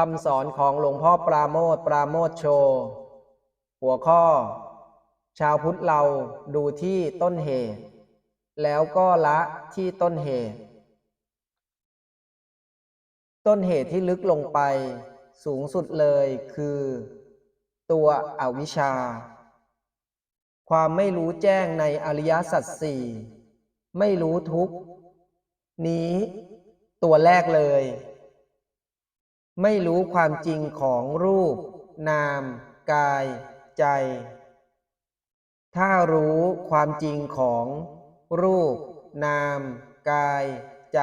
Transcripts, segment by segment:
คำสอนของหลวงพ่อปราโมทปราโมทโช หัวข้อ ชาวพุทธเราดูที่ต้นเหตุ แล้วก็ละที่ต้นเหตุ ต้นเหตุที่ลึกลงไปสูงสุดเลยคือ ตัวอวิชชา ความไม่รู้แจ้งในอริยสัจสี่ไม่รู้ทุกนี้ตัวแรกเลย ไม่รู้ความจริงของรูป นาม กาย ใจ ถ้ารู้ความจริงของ รูป นาม กาย ใจ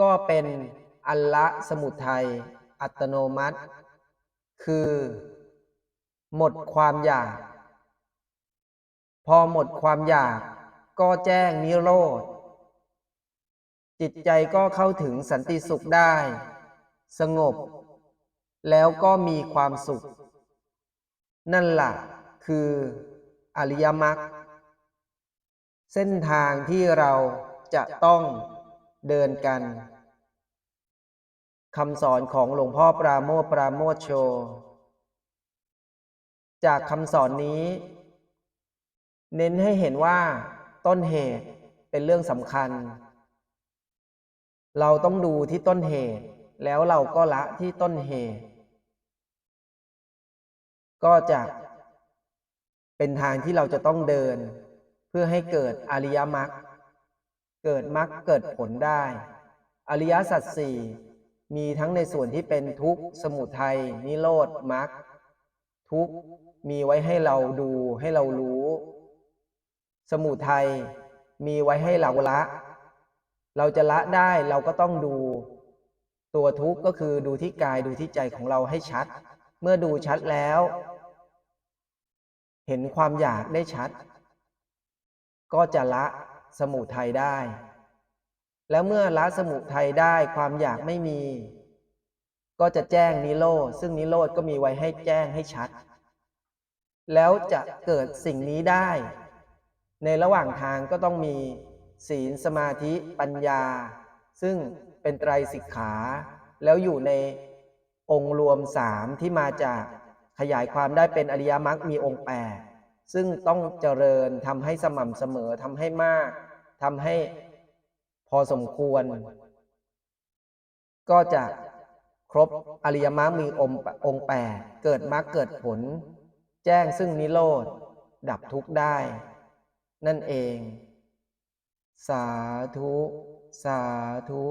ก็เป็นอัลละสมุทัยอัตโนมัติ คือ หมดความอยาก พอหมดความอยากก็แจ้งนิโรธจิตใจก็เข้าถึงสันติสุขได้ สงบ แล้วก็มีความสุข นั่นแหละคืออริยมรรคเส้นทางที่เราจะต้องเดินกันคำสอนของหลวงพ่อปราโมทปราโมทโช จากคำสอนนี้ เน้นให้เห็นว่าต้นเหตุเป็นเรื่องสำคัญ เราต้องดูที่ต้นเหตุ แล้วเราก็ละที่ต้นเหตุก็จะเป็นทางที่เราจะต้องเดิน เพื่อให้เกิดอริยมรรคเกิดมรรคเกิดผลได้ อริยสัจสี่มีทั้งในส่วนที่เป็นทุกข์สมุทัยนิโรธมรรคทุกข์มีไว้ให้เราดูให้เรารู้ สมุทัยมีไว้ให้เราละ เราจะละได้เราก็ต้องดู ตัวทุกข์ก็คือดูที่กายดูที่ใจของเราให้ชัด เมื่อดูชัดแล้ว เห็นความอยากได้ชัด ก็จะละสมุทัยได้ แล้วเมื่อละสมุทัยได้ความอยากไม่มี ก็จะแจ้งนิโรธซึ่งนิโรธก็มีไว้ให้แจ้งให้ชัด แล้วจะเกิดสิ่งนี้ได้ ในระหว่างทางก็ต้องมีศีลสมาธิปัญญา ซึ่งเป็นไตรสิกขา แล้วอยู่ในองค์รวมสามที่มาจากขยายความได้เป็นอริยมรรคมีองค์แปดซึ่งต้องเจริญทำให้สม่ำเสมอทำให้มากทำให้พอสมควร ก็จะครบอริยมรรคมีองค์องค์แปดเกิดมรรคเกิดผล แจ้งซึ่งนิโรธ ดับทุกข์ได้ นั่นเอง สาธุ สาธุ